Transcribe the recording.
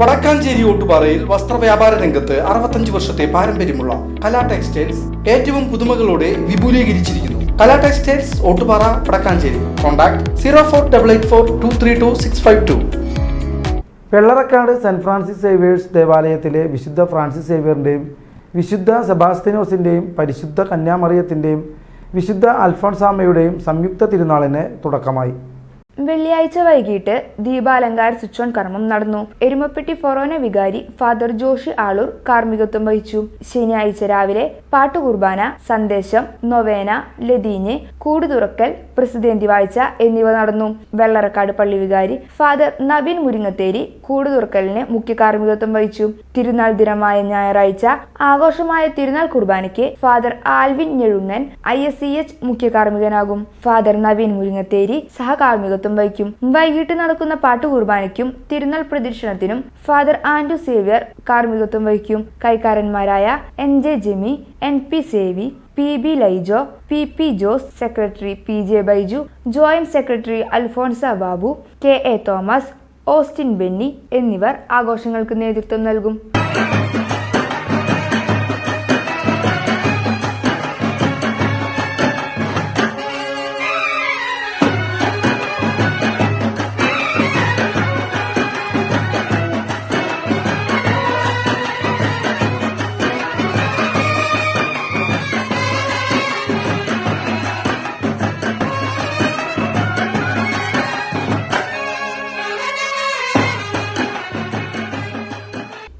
വടക്കാഞ്ചേരി ഓട്ടുപാറയിൽ വസ്ത്രവ്യാപാര രംഗത്ത് അറുപത്തഞ്ച് വർഷത്തെ പാരമ്പര്യമുള്ള കലാ ടെക്സ്റ്റൈൽസ് ഏറ്റവും പുതുമകളോടെ വിപുലീകരിച്ചിരിക്കുന്നു. Kala textiles Ottupara Vadakkanchery. Contact zero four double eight four two three two six five two. Vellarakkad Saint Francis Xavier's ദേവാലയത്തിലെ വിശുദ്ധ ഫ്രാൻസിസ് സേവിയറിന്റെയും വിശുദ്ധ സെബാസ്തിനോസിന്റെയും പരിശുദ്ധ കന്യാമറിയത്തിന്റെയും വിശുദ്ധ അൽഫോൺസാമയുടെയും സംയുക്ത തിരുനാളിന് തുടക്കമായി. വെള്ളിയാഴ്ച വൈകിട്ട് ദീപാലങ്കാര സ്വിച്ച് ഓൺ കർമ്മം നടന്നു. എരുമപ്പെട്ടി ഫൊറോന വികാരി ഫാദർ ജോഷി ആളൂർ കാർമ്മികത്വം വഹിച്ചു. ശനിയാഴ്ച രാവിലെ പാട്ടുകുർബാന സന്ദേശം നൊവേന ലതീഞ്ഞ് കൂടുതുറക്കൽ പ്രസിദ്ധേന്തി വാഴ്ച എന്നിവ നടന്നു. വെള്ളറക്കാട് പള്ളി വികാരി ഫാദർ നവീൻ മുരിങ്ങത്തേരി കൂടുതുറക്കലിന് മുഖ്യ കാർമ്മികത്വം വഹിച്ചു. തിരുനാൾ ദിനമായ ഞായറാഴ്ച ആഘോഷമായ തിരുനാൾ കുർബാനയ്ക്ക് ഫാദർ ആൽവിൻ ഞെഴുങ്ങൻ ഐ എസ് സി എച്ച് മുഖ്യ കാർമ്മികനാകും. ഫാദർ നവീൻ മുരിങ്ങത്തേരി സഹകാർമ്മികത്വം വഹിക്കും വൈകിട്ട് നടക്കുന്ന പാട്ടുകുർബാനയ്ക്കും തിരുനാൾ പ്രദക്ഷിണത്തിനും ഫാദർ ആൻഡു സേവ്യർ കാർമ്മികത്വം വഹിക്കും. കൈക്കാരന്മാരായ N J Jemy N P Sevi P B Laijo P P Jose secretary P J Baiju joint secretary Alphonsa Babu K A Thomas Austin Benny എന്നിവർ ആഘോഷങ്ങൾക്ക് നേതൃത്വം നൽകും.